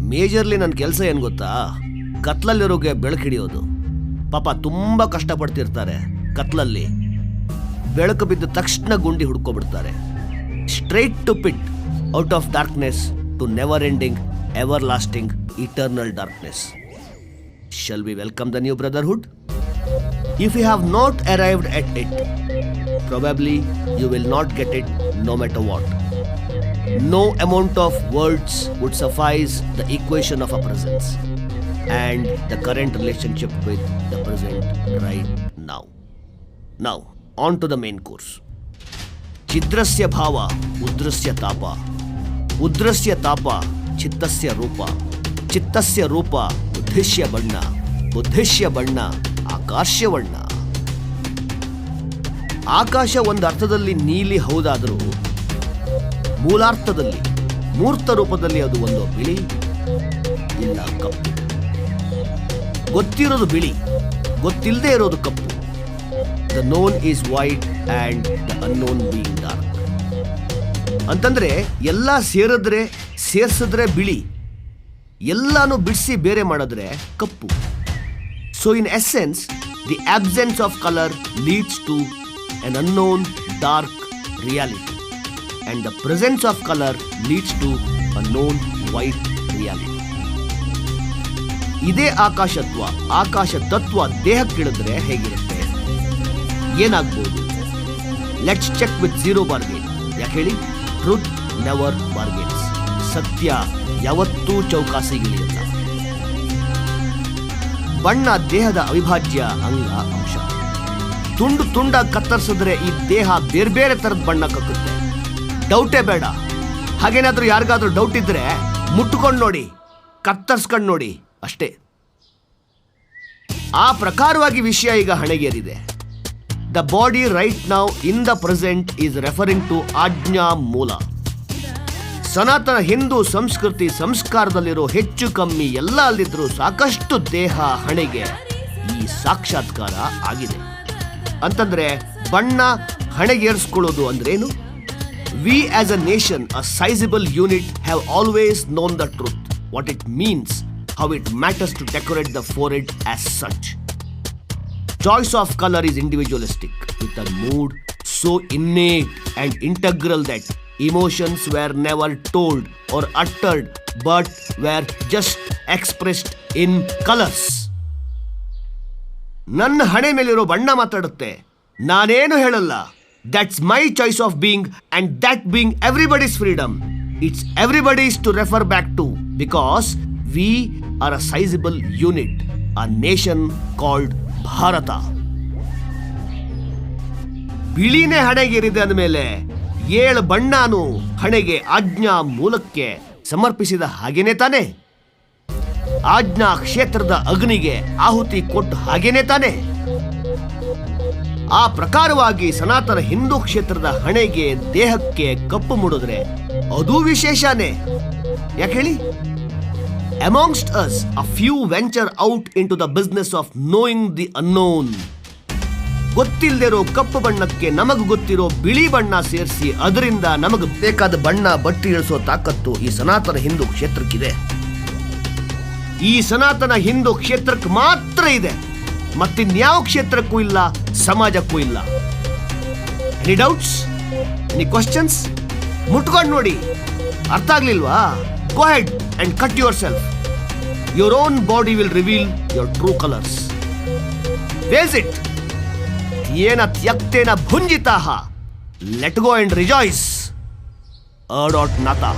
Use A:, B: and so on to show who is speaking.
A: Majorly ನನ್ನ ಕೆಲಸ ಏನು ಗೊತ್ತಾ? ಕತ್ಲಲ್ಲಿರೋಗೆ ಬೆಳಕು ಹಿಡಿಯೋದು. ಪಾಪ ತುಂಬ ಕಷ್ಟಪಡ್ತಿರ್ತಾರೆ ಕತ್ಲಲ್ಲಿ. ಬೆಳಕು ಬಿದ್ದ ತಕ್ಷಣ ಗುಂಡಿ ಹುಡ್ಕೊಬಿಡ್ತಾರೆ. Straight to pit out of darkness to never ending ever lasting eternal darkness shall be welcome the new brotherhood if you have not arrived at it probably you will not get it no matter what. No amount of words would suffice the equation of a presence and the current relationship with the present right now. Now, on to the main course. ಚಿದ್ರಸ್ಯ ಭಾವ ಉದ್ರಸ್ಯ ತಾಪ ಉದ್ರಸ್ಯ ತಾಪ ಚಿತ್ತಸ್ಯ ರೂಪ ಚಿತ್ತಸ್ಯ ರೂಪ ಬುದ್ಧಿಷ್ಯ ಬಣ್ಣ ಬುದ್ಧಿಷ್ಯ ಬಣ್ಣ ಆಕಾಶ್ಯ ಬಣ್ಣ ಆಕಾಶ ಒಂದು ಅರ್ಥದಲ್ಲಿ ನೀಲಿ ಹೌದಾದರೂ ಮೂಲಾರ್ಥದಲ್ಲಿ, ಮೂರ್ತ ರೂಪದಲ್ಲಿ ಅದು ಒಂದು ಬಿಳಿ ಇಲ್ಲ ಕಪ್ಪು. ಗೊತ್ತಿರೋದು ಬಿಳಿ, ಗೊತ್ತಿಲ್ಲದೆ ಇರೋದು ಕಪ್ಪು. The known is white and the unknown being dark ಅಂತಂದರೆ, ಎಲ್ಲ ಸೇರಿದ್ರೆ, ಸೇರ್ಸಿದ್ರೆ ಬಿಳಿ. ಎಲ್ಲಾನು ಬಿಡಿಸಿ ಬೇರೆ ಮಾಡಿದ್ರೆ ಕಪ್ಪು. So in essence the absence of colour leads to an unknown dark reality. And the presence of color leads to a known white reality. ಇದೇ ಆಕಾಶತ್ವ, ಆಕಾಶ ತತ್ವ ದೇಹಕ್ಕಿಳಿದ್ರೆ ಹೇಗಿರುತ್ತೆ? ಏನಾಗ್ಬೋದು? Let's check with zero bargain ಯಾಕೆ ಹೇಳಿ? ಟ್ರುತ್ ನೆವರ್ ಬಾರ್ಗೇನ್ಸ್ ಸತ್ಯ ಯಾವತ್ತೂ ಚೌಕಾಸಿಗಿಳಿಯಲ್ಲ. ಬಣ್ಣ ದೇಹದ ಅವಿಭಾಜ್ಯ ಅಂಗ ಅಂಶ. ತುಂಡು ತುಂಡ ಕತ್ತರಿಸಿದ್ರೆ ಈ ದೇಹ ಬೇರೆ ಬೇರೆ ಥರದ ಬಣ್ಣ ಕಕ್ಕುತ್ತೆ. ಡೌಟೇ ಬೇಡ. ಹಾಗೇನಾದ್ರೂ ಯಾರಿಗಾದ್ರೂ ಡೌಟ್ ಇದ್ದರೆ ಮುಟ್ಕೊಂಡು ನೋಡಿ, ಕತ್ತರಿಸ್ಕೊಂಡು ನೋಡಿ, ಅಷ್ಟೇ. ಆ ಪ್ರಕಾರವಾಗಿ ವಿಷಯ ಈಗ ಹಣೆಗೇರಿದೆ. The body right now in the present is referring to ಆಜ್ಞಾ ಮೂಲ. ಸನಾತನ ಹಿಂದೂ ಸಂಸ್ಕೃತಿ ಸಂಸ್ಕಾರದಲ್ಲಿರೋ ಹೆಚ್ಚು ಕಮ್ಮಿ ಎಲ್ಲ ಅಲ್ಲಿದ್ರೂ ಸಾಕಷ್ಟು ದೇಹ ಹಣೆಗೆ ಈ ಸಾಕ್ಷಾತ್ಕಾರ ಆಗಿದೆ. ಅಂತಂದ್ರೆ ಬಣ್ಣ ಹಣೆಗೇರಿಸ್ಕೊಳ್ಳೋದು ಅಂದ್ರೇನು? We as a nation, a sizable unit, have always known the truth, what it means, how it matters to decorate the forehead as such. Choice of color is individualistic with a mood so innate and integral that emotions were never told or uttered but were just expressed in colors. ನನ್ನ ಹಣೆ ಮೇಲಿರೋ ಬಣ್ಣ ಮಾತಾಡುತ್ತೆ ನಾನೇನು ಹೇಳಲ್ಲ that's my choice of being, and that being everybody's freedom it's everybody's to refer back to because we are a sizable unit a nation called Bharat ಬಿಳಿನೇ ಹಣೆಗೇರಿದೆ ಅಂದಮೇಲೆ ಏಳು ಬಣ್ಣನು ಹಣೆಗೆ ಆಜ್ಞಾ ಮೂಲಕ್ಕೆ ಸಮರ್ಪಿಸಿದ ಹಾಗೇನೆ ತಾನೆ? ಆಜ್ಞಾ ಕ್ಷೇತ್ರದ ಅಗ್ನಿಗೆ ಆಹುತಿ ಕೊಟ್ಟು ಹಾಗೇನೆ ತಾನೆ? ಆ ಪ್ರಕಾರವಾಗಿ ಸನಾತನ ಹಿಂದೂ ಕ್ಷೇತ್ರದ ಹಣೆಗೆ, ದೇಹಕ್ಕೆ ಕಪ್ಪು ಮುಡಿದ್ರೆ ಅದು ವಿಶೇಷನೇ. ಯಾಕೆ ಹೇಳಿ? Amongst us a few venture out into the business of knowing the unknown ಗೊತ್ತಿಲ್ಲದಿರೋ ಕಪ್ಪು ಬಣ್ಣಕ್ಕೆ ನಮಗೆ ಗೊತ್ತಿರೋ ಬಿಳಿ ಬಣ್ಣ ಸೇರಿಸಿ ಅದರಿಂದ ನಮಗೆ ಬೇಕಾದ ಬಣ್ಣ ಬಟ್ಟಿ ಇಳಿಸೋ ತಾಕತ್ತು ಈ ಸನಾತನ ಹಿಂದೂ ಕ್ಷೇತ್ರಕ್ಕಿದೆ. ಈ ಸನಾತನ ಹಿಂದೂ ಕ್ಷೇತ್ರಕ್ಕೆ ಮಾತ್ರ ಇದೆ. ಮತ್ತಿನ್ಯಾವ ಕ್ಷೇತ್ರಕ್ಕೂ ಇಲ್ಲ, ಸಮಾಜಕ್ಕೂ ಇಲ್ಲ. ಎನಿ ಡೌಟ್ಸ್ ಎನಿ ಕ್ವಶನ್ಸ್ ಮುಟ್ಕೊಂಡು ನೋಡಿ. ಅರ್ಥ ಆಗ್ಲಿಲ್ವಾ? Go head and cut yourself your own body will reveal your true colours ways it ಏನ ತ್ಯಕ್ತೇನ ಭುಂಜಿತಾಹ. ಲೆಟ್ ಗೋ ಅಂಡ್ ರಿಜಾಯ್ಸ್ ಅಡಾಟ್ ನಾತಾ